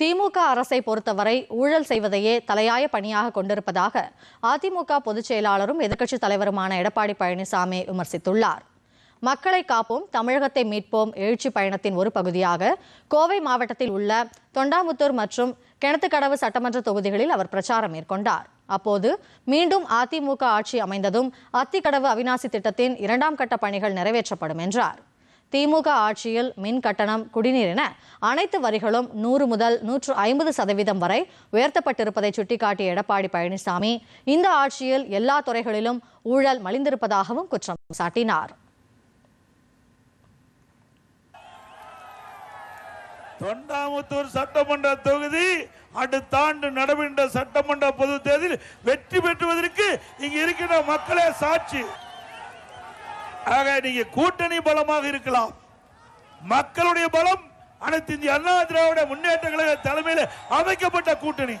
திமுக அரசை பொறுத்தவரை ஊழல் செய்வதையே தலையாய பணியாக கொண்டிருப்பதாக அதிமுக பொதுச் செயலாளரும் எதிர்க்கட்சித் தலைவருமான எடப்பாடி பழனிசாமி விமர்சித்துள்ளார். மக்களை காப்போம் தமிழகத்தை மீட்போம் எழுச்சி பயணத்தின் ஒரு பகுதியாக கோவை மாவட்டத்தில் உள்ள தொண்டாமுத்தூர் மற்றும் கிணத்துக்கடவு சட்டமன்ற தொகுதிகளில் அவர் பிரச்சாரம் மேற்கொண்டார். அப்போது மீண்டும் அதிமுக ஆட்சி அமைந்ததும் அத்திக்கடவு அவிநாசி திட்டத்தின் இரண்டாம் கட்ட பணிகள் நிறைவேற்றப்படும் என்றார். திமுக ஆட்சியில் மின் கட்டணம் குடிநீர் என அனைத்து வரிகளும் நூறு முதல் நூற்று ஐம்பது சதவீதம் வரை உயர்த்தப்பட்டிருப்பதை சுட்டிக்காட்டிய எடப்பாடி பழனிசாமி இந்த ஆட்சியில் எல்லா துறைகளிலும் ஊழல் மலிந்திருப்பதாகவும் குற்றம் சாட்டினார். தொண்டாமுத்தூர் சட்டமன்ற தொகுதி அடுத்த ஆண்டு நடைபெற்ற சட்டமன்ற பொது தேர்தலில் வெற்றி பெற்றுவதற்கு இங்கு இருக்கின்ற மக்களே சாட்சி. ஆக நீங்க கூட்டணி பலமாக இருக்கலாம். மக்களுடைய பலம் அனைத்து இந்திய அண்ணா திராவிட முன்னேற்ற கழக தலைமையில் அமைக்கப்பட்ட கூட்டணி.